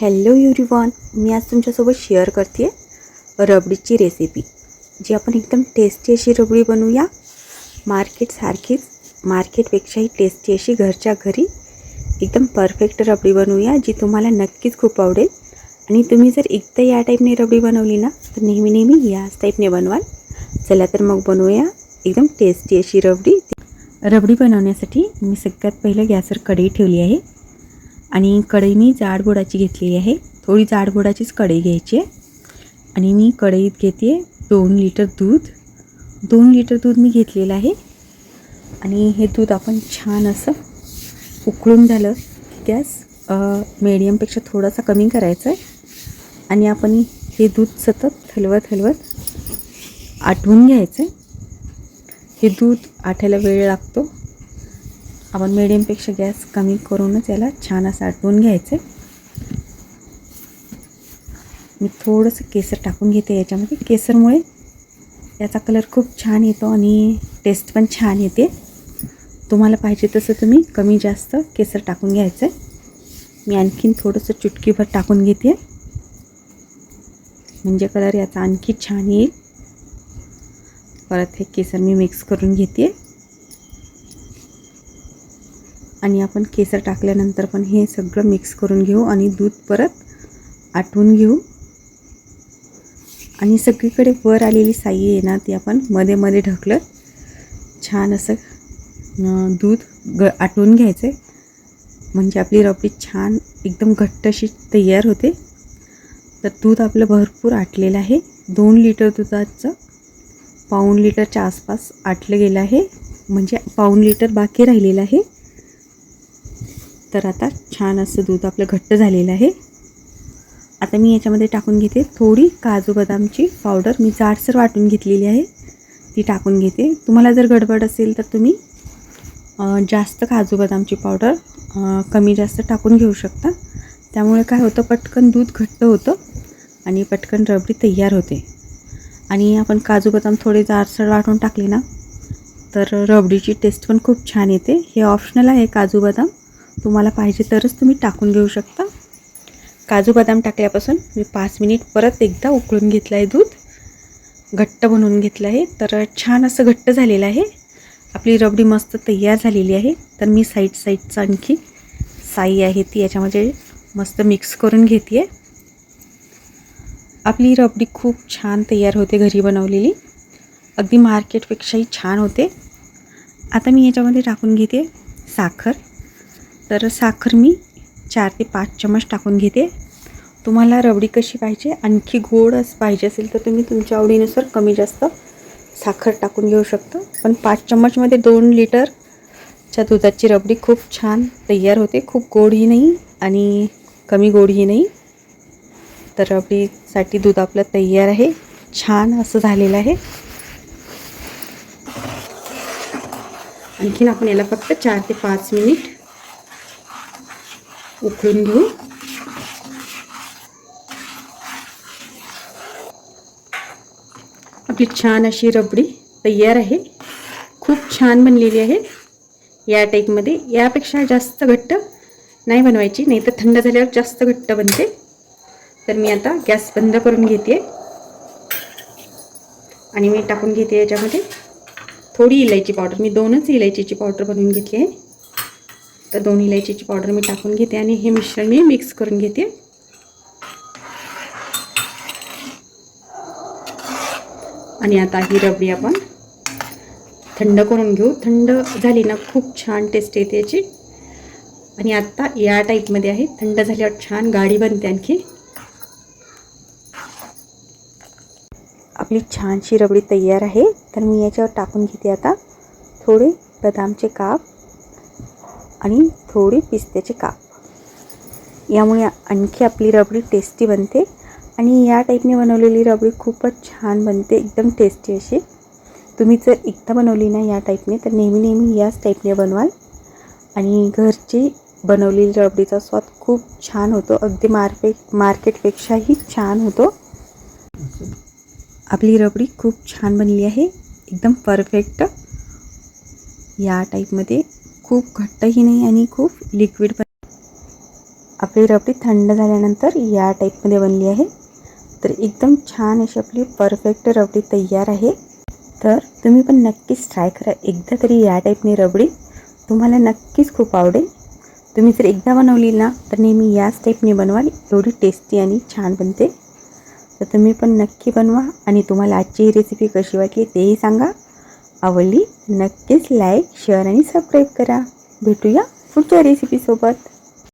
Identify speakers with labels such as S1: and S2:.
S1: Hello युरिवॉन मी आज तुमच्यासोबत share करते रबडीची रेसिपी जी आपण एकदम टेस्टी अशी रबडी बनवूया. मार्केटसारखीच मार्केटपेक्षाही टेस्टी अशी घरच्या घरी एकदम परफेक्ट रबडी बनवूया जी तुम्हाला नक्कीच खूप आवडेल. आणि तुम्ही जर एकदा या टाईपने रबडी बनवली ना तर नेहमी नेहमी याच टाईपने बनवाल. चला तर मग बनवूया एकदम टेस्टी अशी रबडी. रबडी बनवण्यासाठी मी सगळ्यात पहिलं गॅसवर कढई ठेवली आहे. आणि कढई मी जाड गोडाची घेतलेली आहे. थोडी जाड गोडाचीच कढई घ्यायची आहे. आणि मी कढईत घेते आहे दोन लिटर दूध. दोन लिटर दूध मी घेतलेलं आहे. आणि हे दूध आपण छान असं उकळून झालं की गॅस मिडियमपेक्षा थोडासा कमी करायचा आहे आणि आपण हे दूध सतत हलवत हलवत आटवून घ्यायचं आहे हे दूध आठायला वेळ लागतो. आपण मिडियमपेक्षा गॅस कमी करूनच याला छान असं आटवून घ्यायचं. आहे मी थोडंसं केसर टाकून घेते याच्यामध्ये. केसरमुळे याचा कलर खूप छान येतो आणि टेस्ट पण छान येते. तुम्हाला पाहिजे तसं तुम्ही कमी जास्त केसर टाकून घ्यायचं आहे मी आणखीन थोडंसं चुटकीभर टाकून घेते. म्हणजे कलर याचा आणखी छान येईल. परत हे केसर मी मिक्स करून घेते. आणि आपण केसर टाकल्यानंतर पण हे सगळं मिक्स करून घेऊ आणि दूध परत आटवून घेऊ. आणि सगळीकडे वर आलेली साई आहे ना ती आपण मध्ये मध्ये ढकलत छान असं दूध ग आटवून घ्यायचं आहे म्हणजे आपली रबडी छान एकदम घट्ट अशी तयार होते. तर दूध आपलं भरपूर आटलेलं आहे. दोन लिटर दुधाचं पाऊण लिटरच्या आसपास आटलं गेलं आहे. म्हणजे पाऊण लिटर बाकी राहिलेलं आहे. तर आता छान असं दूध आपलं घट्ट झालेलं आहे. आता मी याच्यामध्ये टाकून घेते थोडी काजू बदामची पावडर. मी जाडसर वाटून घेतलेली आहे. ती टाकून घेते. तुम्हाला जर गडबड असेल तर तुम्ही जास्त काजू बदामची पावडर कमी जास्त टाकून घेऊ शकता. त्यामुळे काय होतं पटकन दूध घट्ट होतं आणि पटकन रबडी तयार होते. आणि आपण काजू बदाम थोडे जाडसर वाटून टाकले ना तर रबडीची टेस्ट पण खूप छान येते. हे ऑप्शनल आहे काजू बदाम. तुम्हाला पाहिजे तरच तुम्ही टाकून घेऊ शकता. काजू बदाम टाकल्यापासून मी पाच मिनिट परत एकदा उकळून घेतलं आहे दूध. घट्ट बनवून घेतलं आहे तर छान असं घट्ट झालेलं आहे. आपली रबडी मस्त तयार झालेली आहे. तर मी साईड साईडचं आणखी साई आहे ती याच्यामध्ये मस्त मिक्स करून घेते आहे आपली रबडी खूप छान तयार होते घरी बनवलेली. अगदी मार्केटपेक्षाही छान होते. आता मी याच्यामध्ये टाकून घेते साखर. तर साखर मी चार ते पाच चमच टाकून घेते. तुम्हाला रबडी कशी पाहिजे आणखी गोड असं पाहिजे असेल तर तुम्ही तुमच्या आवडीनुसार कमी जास्त साखर टाकून घेऊ शकता. पण पाच चम्मचमध्ये दोन लिटरच्या दुधाची रबडी खूप छान तयार होते. खूप गोडही नाही आणि कमी गोडही नाही. तर रबडीसाठी दूध आपलं तयार आहे. छान असं झालेलं आहे. आणखीन आपण याला फक्त चार ते पाच मिनिट उकळून घेऊ. आपली छान अशी रबडी तयार आहे. खूप छान बनलेली आहे. या टाईपमध्ये यापेक्षा जास्त घट्ट नाही बनवायची नाही तर थंड झाल्यावर जास्त घट्ट बनते. तर मी आता गॅस बंद करून घेते. आणि मी टाकून घेते याच्यामध्ये थोडी इलायची पावडर. मी दोनच इलायचीची पावडर बनवून घेतली आहे. तर दोन इलायचीची पावडर मी टाकून घेते आणि हे मिश्रण मी मिक्स करून घेते. आणि आता ही रबडी आपण थंड करून घेऊ. थंड झाली ना खूप छान टेस्ट येते याची. आणि आत्ता या टाईपमध्ये आहे थंड झाल्यावर छान गाडी बनते आणखी. आपली छानशी रबडी तयार आहे. तर मी याच्यावर टाकून घेते आता थोडे बदामचे काप. आणि थोडे पिस्त्याचे काप. यामुळे आणखी आपली रबडी टेस्टी बनते आणि या टाईपने बनवलेली रबडी खूपच छान बनते एकदम टेस्टी अशी. तुम्ही जर एकदा बनवली ना या टाईपने तर नेहमी नेहमी याच टाईपने बनवाल. आणि घरची बनवलेली रबडीचा स्वाद खूप छान होतो अगदी मार्केट मार्केटपेक्षाही छान होतो. आपली रबडी खूप छान बनली आहे एकदम परफेक्ट या टाईपमध्ये खूप घट्टही नाही आणि खूप लिक्विड पण. आपली रबडी थंड झाल्यानंतर या टाईपमध्ये बनली आहे. तर एकदम छान अशी आपली परफेक्ट रबडी तयार आहे. तर तुम्ही पण नक्कीच ट्राय करा. एकदा तरी या टाईपने रबडी तुम्हाला नक्कीच खूप आवडेल. तुम्ही जर एकदा बनवली ना तर नेहमी याच टाईपने बनवाल. एवढी टेस्टी आणि छान बनते. तर तुम्ही पण नक्की बनवा आणि तुम्हाला आजची ही रेसिपी कशी वाटली तेही सांगा. आवडली नक्कीच लाईक शेअर आणि सबस्क्राईब करा. भेटूया पुढच्या रेसिपीसोबत